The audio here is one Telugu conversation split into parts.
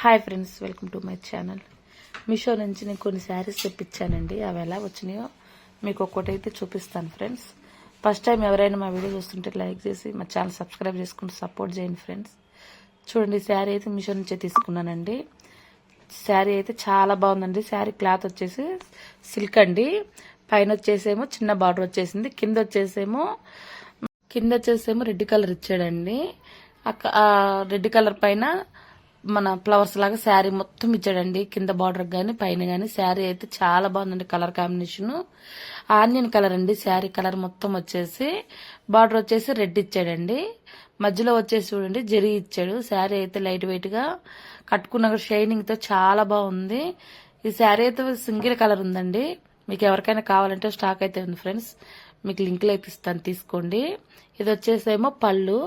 Hi friends welcome to my channel Meesho నుంచి నేను కొన్ని శారీస్ తెప్పించానండి. అవి ఎలా వచ్చినాయో మీకు ఒక్కొక్కటైతే చూపిస్తాను ఫ్రెండ్స్ ఫస్ట్ టైం ఎవరైనా మా వీడియో చూస్తుంటే లైక్ చేసి మా ఛానల్ సబ్స్క్రైబ్ చేసుకుంటూ సపోర్ట్ చేయండి ఫ్రెండ్స్ చూడండి శారీ అయితే మీషో నుంచే తీసుకున్నానండి. శారీ అయితే చాలా బాగుందండి. శారీ క్లాత్ వచ్చేసి సిల్క్ అండి. పైన వచ్చేసేమో చిన్న బార్డర్ వచ్చేసింది. కింద వచ్చేసేమో కింద వచ్చేసేమో రెడ్ కలర్ ఇచ్చాడండి. అక్క- రెడ్ కలర్ పైన మన ఫ్లవర్స్ లాగా శారీ మొత్తం ఇచ్చాడండి. కింద బార్డర్ కానీ పైన కానీ శారీ అయితే చాలా బాగుందండి కలర్ కాంబినేషన్. ఆనియన్ కలర్ అండి. శారీ కలర్ మొత్తం వచ్చేసి బార్డర్ వచ్చేసి రెడ్ ఇచ్చాడండి. మధ్యలో వచ్చేసి చూడండి జరీ ఇచ్చాడు. శారీ అయితే లైట్ వెయిట్గా కట్టుకున్న షైనింగ్తో చాలా బాగుంది. ఈ శారీ అయితే సింగిల్ కలర్ ఉందండి. మీకు ఎవరికైనా కావాలంటే స్టాక్ అయితే ఉంది ఫ్రెండ్స్. మీకు లింక్లో అయితే ఇస్తాను తీసుకోండి. ఇది వచ్చేసేమో పళ్ళు.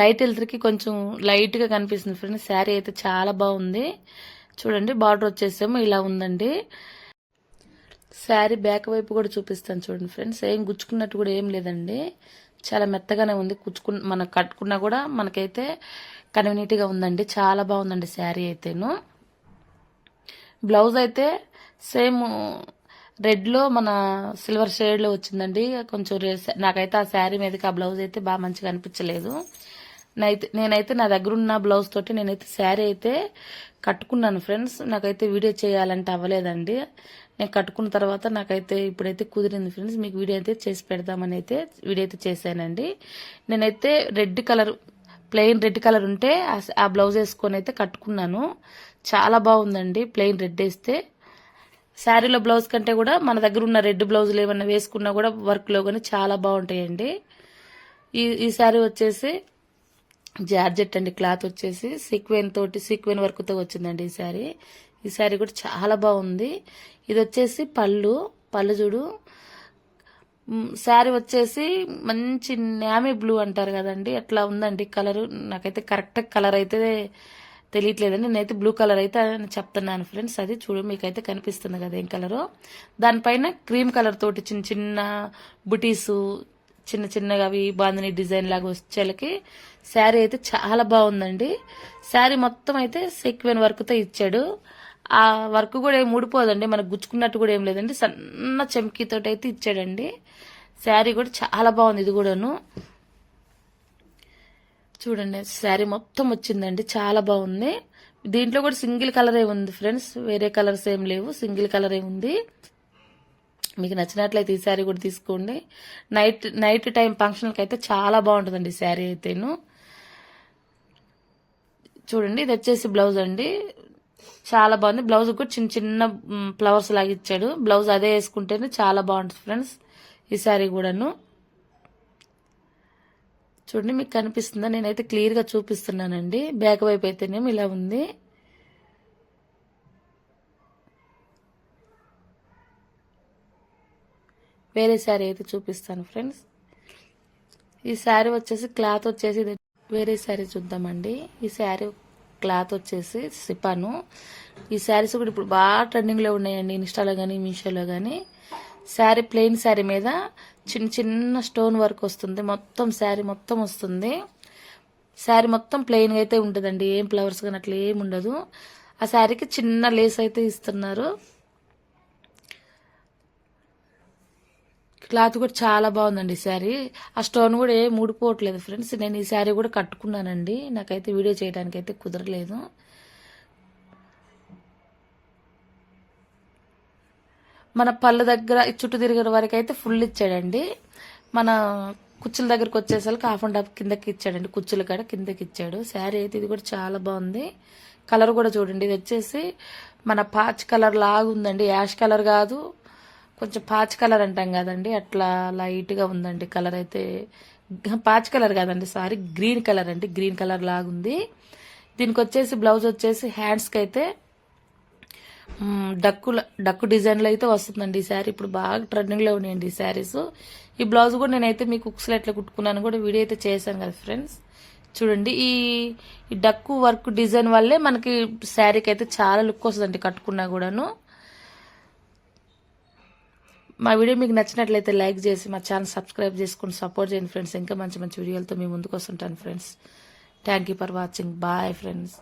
లైట్ వెళ్తురికి కొంచెం లైట్గా కనిపిస్తుంది ఫ్రెండ్స్. శారీ అయితే చాలా బాగుంది. చూడండి బార్డర్ వచ్చేసేమో ఇలా ఉందండి. శారీ బ్యాక్ వైపు కూడా చూపిస్తాను చూడండి ఫ్రెండ్స్. ఏం గుచ్చుకున్నట్టు కూడా ఏం లేదండి. చాలా మెత్తగానే ఉంది. కుచ్చుకు మనం కట్టుకున్నా కూడా మనకైతే కన్వీనియంట్గా ఉందండి. చాలా బాగుందండి శారీ అయితేను. బ్లౌజ్ అయితే సేమ్ రెడ్లో మన సిల్వర్ షేడ్లో వచ్చిందండి. కొంచెం నాకైతే ఆ శారీ మీదకి ఆ బ్లౌజ్ అయితే బాగా మంచిగా అనిపించలేదు. నేనైతే నా దగ్గర ఉన్న బ్లౌజ్ తోటి నేనైతే శారీ అయితే కట్టుకున్నాను ఫ్రెండ్స్. నాకైతే వీడియో చేయాలంటే అవ్వలేదండి. నేను కట్టుకున్న తర్వాత నాకైతే ఇప్పుడైతే కుదిరింది ఫ్రెండ్స్. మీకు వీడియో అయితే చేసి పెడదామని అయితే వీడియో అయితే చేశానండి. నేనైతే red colour plain red colour ఉంటే ఆ- ఆ బ్లౌజ్ వేసుకొని అయితే కట్టుకున్నాను. చాలా బాగుందండి ప్లెయిన్ రెడ్ వేస్తే. శారీలో బ్లౌజ్ కంటే కూడా మన దగ్గర ఉన్న రెడ్ బ్లౌజులు ఏమన్నా వేసుకున్నా కూడా వర్క్లో కానీ చాలా బాగుంటాయండి. ఈ ఈ శారీ వచ్చేసి జార్జెట్ అండి క్లాత్ వచ్చేసి సీక్వెన్ తోటి సీక్వెన్ వర్క్తో వచ్చిందండి ఈ శారీ. ఈ శారీ కూడా చాలా బాగుంది. ఇది వచ్చేసి పళ్ళు పళ్ళు చూడు. శారీ వచ్చేసి మంచి నామీ బ్లూ అంటారు కదండి. అట్లా ఉందండి కలరు? నాకైతే కరెక్ట్ కలర్ అయితే తెలియట్లేదండి. నేనైతే బ్లూ కలర్ అయితే చెప్తున్నాను ఫ్రెండ్స్. అది చూడు మీకైతే కనిపిస్తుంది కదా ఏం కలరు. దానిపైన క్రీమ్ కలర్ తోటి చిన్న చిన్న బుటీసు చిన్న చిన్నగా అవి బాందని డిజైన్ లాగా వచ్చేలకి శారీ అయితే చాలా బాగుందండి. శారీ మొత్తం అయితే సీక్వెన్ వర్క్తో ఇచ్చాడు. ఆ వర్క్ కూడా ఏం ఊడిపోదండి. మనకు గుచ్చుకున్నట్టు కూడా ఏం లేదండి. సన్న చెంకీతోటి అయితే ఇచ్చాడండి. శారీ కూడా చాలా బాగుంది ఇది కూడాను. చూడండి శారీ మొత్తం వచ్చిందండి. చాలా బాగుంది. దీంట్లో కూడా సింగిల్ కలరే ఉంది ఫ్రెండ్స్. వేరే కలర్స్ ఏం లేవు. సింగిల్ కలరే ఉంది. మీకు నచ్చినట్లయితే ఈ శారీ కూడా తీసుకోండి. నైట్ నైట్ టైం ఫంక్షన్కి అయితే చాలా బాగుంటుందండి శారీ అయితేను. చూడండి ఇది వచ్చేసి బ్లౌజ్ అండి. చాలా బాగుంది. బ్లౌజ్ కూడా చిన్న చిన్న ఫ్లవర్స్ లాగా ఇచ్చాడు. బ్లౌజ్ అదే వేసుకుంటేనే చాలా బాగుంటుంది ఫ్రెండ్స్ ఈ శారీ కూడాను. చూడండి మీకు కనిపిస్తుందా? నేనైతే క్లియర్గా చూపిస్తున్నానండి. బ్యాక్ వైపు అయితేనేమో ఇలా ఉంది. వేరే శారీ అయితే చూపిస్తాను ఫ్రెండ్స్ ఈ శారీ వచ్చేసి క్లాత్ వచ్చేసి వేరే శారీ చూద్దామండి. ఈ శారీ క్లాత్ వచ్చేసి సిపాను. ఈ శారీస్ కూడా ఇప్పుడు బాగా ట్రెండింగ్లో ఉన్నాయండి ఇన్స్టాలో కానీ మీషోలో కానీ శారీ ప్లెయిన్ శారీ మీద చిన్న చిన్న స్టోన్ వర్క్ వస్తుంది. మొత్తం శారీ మొత్తం వస్తుంది. శారీ మొత్తం ప్లెయిన్గా అయితే ఉంటుందండి. ఏం ఫ్లవర్స్ కానీ అట్లా ఏం ఉండదు. ఆ శారీకి చిన్న లేస్ అయితే ఇస్తున్నారు. క్లాత్ కూడా చాలా బాగుందండి ఈ శారీ. ఆ స్టోన్ కూడా ఏం ఊడిపోవట్లేదు ఫ్రెండ్స్. నేను ఈ శారీ కూడా కట్టుకున్నానండి. నాకైతే వీడియో చేయడానికి అయితే కుదరలేదు. మన పళ్ళ దగ్గర చుట్టూ తిరిగిన వరకు అయితే ఫుల్ ఇచ్చాడండి. మన కుచ్చుల దగ్గరకు వచ్చేసరికి హాఫ్ అండ్ హాఫ్ కిందకి ఇచ్చాడండి. కుచ్చుల కాడ కిందకి ఇచ్చాడు. శారీ అయితే ఇది కూడా చాలా బాగుంది. కలర్ కూడా చూడండి. ఇది వచ్చేసి మన పాచ్ కలర్ లాగుందండి. యాష్ కలర్ కాదు. కొంచెం పాచ్ కలర్ అంటాం కదండి అట్లా లైట్గా ఉందండి కలర్ అయితే. పాచ్ కలర్ కాదండి సారీ గ్రీన్ కలర్ అండి గ్రీన్ కలర్ లాగుంది. దీనికి వచ్చేసి బ్లౌజ్ వచ్చేసి హ్యాండ్స్కి అయితే మ్, డక్కుల డక్కు డిజైన్లో అయితే వస్తుందండి ఈ శారీ. ఇప్పుడు బాగా ట్రెండింగ్లో ఉన్నాయండి ఈ శారీస్. ఈ బ్లౌజ్ కూడా నేనైతే మీకు కుక్స్లో ఎట్లా కుట్టుకున్నాను కూడా వీడియో అయితే చేశాను కదా ఫ్రెండ్స్. చూడండి ఈ ఈ డక్కు వర్క్ డిజైన్ వల్లే మనకి శారీకి అయితే చాలా లుక్ వస్తుందండి కట్టుకున్నా కూడాను. మా వీడియో మీకు నచ్చినట్లయితే లైక్ చేసి మా ఛానల్ సబ్స్క్రైబ్ చేసుకుని సపోర్ట్ చేయండి ఫ్రెండ్స్. ఇంకా మంచి మంచి వీడియోలతో మీ ముందుకు వస్తుంటాను friends. Thank you for watching bye friends